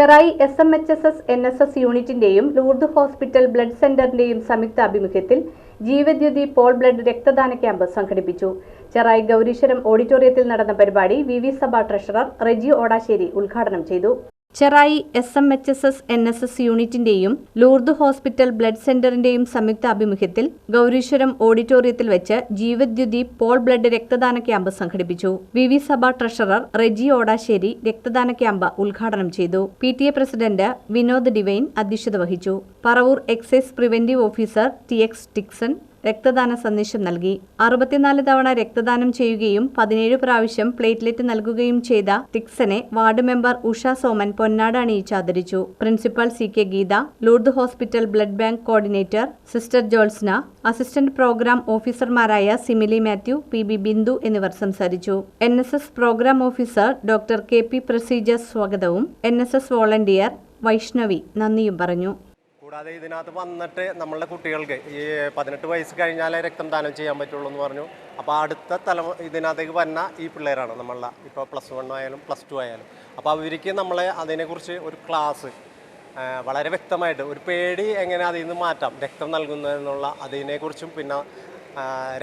Cherai S M H S S N S S യൂണിറ്റിന്റെയും Lourdes hospital blood സെന്ററിന്റെയും സംയുക്ത ആഭിമുഖ്യത്തിൽ Jeevadyuthi Paul blood രക്തദാന camp സംഘടിപ്പിച്ചു. ചെറായി ഗൗരീശ്വരം ഓഡിറ്റോറിയത്തിൽ നടന്ന പരിപാടി V V Sabha treasurer Reji Odassery ഉദ്ഘാടനം ചെയ്തു. Cherai S M H S S N S S യൂണിറ്റിന്റെയും Lourdes hospital blood സെന്ററിന്റെയും സംയുക്ത ആഭിമുഖ്യത്തിൽ ഗൗരീശ്വരം ഓഡിറ്റോറിയത്തിൽ വെച്ച് ജീവദ്യുതി പോൾ ബ്ലഡ് രക്തദാന ക്യാമ്പ് സംഘടിപ്പിച്ചു. V. V. Sabha treasurer Reji Odassery രക്തദാന ക്യാമ്പ് ഉദ്ഘാടനം ചെയ്തു. P. T. A president Vinod Divine അധ്യക്ഷത വഹിച്ചു. Paravur excise preventive officer T X Tixon രക്തദാന സന്ദേശം നൽകി. അറുപത്തിനാല് തവണ രക്തദാനം ചെയ്യുകയും പതിനേഴ് പ്രാവശ്യം പ്ലേറ്റ്ലെറ്റ് നൽകുകയും ചെയ്ത ടിക്സനെ വാർഡ് മെമ്പർ ഉഷ സോമൻ പൊന്നാട് അണിയിച്ച് ആദരിച്ചു. Principal C K Geetha Lourdes hospital blood bank coordinator sister Jolsna assistant program ഓഫീസർമാരായ സിമിലി മാത്യു പി ബി ബിന്ദു എന്നിവർ സംസാരിച്ചു. N S S program officer doctor K P Praseeja സ്വാഗതവും N S S volunteer Vaishnavi നന്ദിയും പറഞ്ഞു. കൂടാതെ ഇതിനകത്ത് വന്നിട്ട് നമ്മളുടെ കുട്ടികൾക്ക് ഈ പതിനെട്ട് വയസ്സ് കഴിഞ്ഞാലേ രക്തം ദാനം ചെയ്യാൻ പറ്റുള്ളൂ എന്ന് പറഞ്ഞു. അപ്പോൾ അടുത്ത തല ഇതിനകത്തേക്ക് വന്ന ഈ പിള്ളേരാണ് നമ്മളുടെ ഇപ്പോൾ പ്ലസ് വൺ ആയാലും പ്ലസ് ടു ആയാലും. അപ്പോൾ അവർക്ക് നമ്മളെ അതിനെക്കുറിച്ച് ഒരു ക്ലാസ് വളരെ വ്യക്തമായിട്ട് ഒരു പേടി എങ്ങനെ അതിൽ നിന്ന് മാറ്റാം? രക്തം നൽകുന്നതെന്നുള്ള അതിനെക്കുറിച്ചും പിന്നെ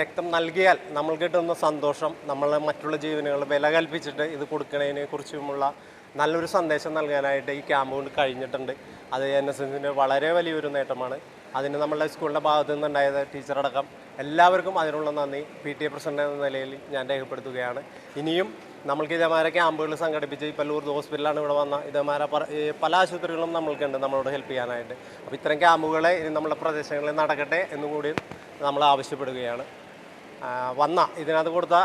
രക്തം നൽകിയാൽ നമ്മൾ കിട്ടുന്ന സന്തോഷം നമ്മൾ മറ്റുള്ള ജീവനുകൾ വില കൽപ്പിച്ചിട്ട് ഇത് കൊടുക്കുന്നതിനെ കുറിച്ചുമുള്ള നല്ലൊരു സന്ദേശം നൽകാനായിട്ട് ഈ ക്യാമ്പ് കൊണ്ട് കഴിഞ്ഞിട്ടുണ്ട്. അത് എൻ എസ് എസിന്റെ വളരെ വലിയൊരു നേട്ടമാണ്. അതിന് നമ്മളുടെ സ്കൂളിന്റെ ഭാഗത്തു നിന്നുണ്ടായത് ടീച്ചറടക്കം എല്ലാവർക്കും അതിനുള്ള നന്ദി. പി ടി എ പ്രസിഡന്റ് എന്ന നിലയിൽ ഞാൻ രേഖപ്പെടുത്തുകയാണ്. ഇനിയും നമ്മൾക്ക് ഇതേമാരെ ക്യാമ്പുകൾ സംഘടിപ്പിച്ച് പല്ലൂർ ഹോസ്പിറ്റലാണ് ഇവിടെ വന്ന ഇതേമാരെ പല- ആശുപത്രികളും നമ്മൾക്കുണ്ട് നമ്മളോട് ഹെൽപ്പ് ചെയ്യാനായിട്ട്. അപ്പോൾ ഇത്തരം ക്യാമ്പുകളെ ഇനി നമ്മുടെ പ്രദേശങ്ങളിൽ നടക്കട്ടെ എന്നും കൂടി നമ്മൾ ആവശ്യപ്പെടുകയാണ്. വന്ന ഇതിനകത്ത് കൊടുത്ത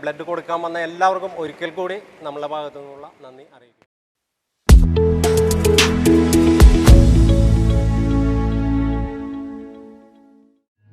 ബ്ലഡ് കൊടുക്കാൻ വന്ന എല്ലാവർക്കും ഒരിക്കൽ കൂടി നമ്മളെ ഭാഗത്തു നിന്നുള്ള നന്ദി അറിയിക്കും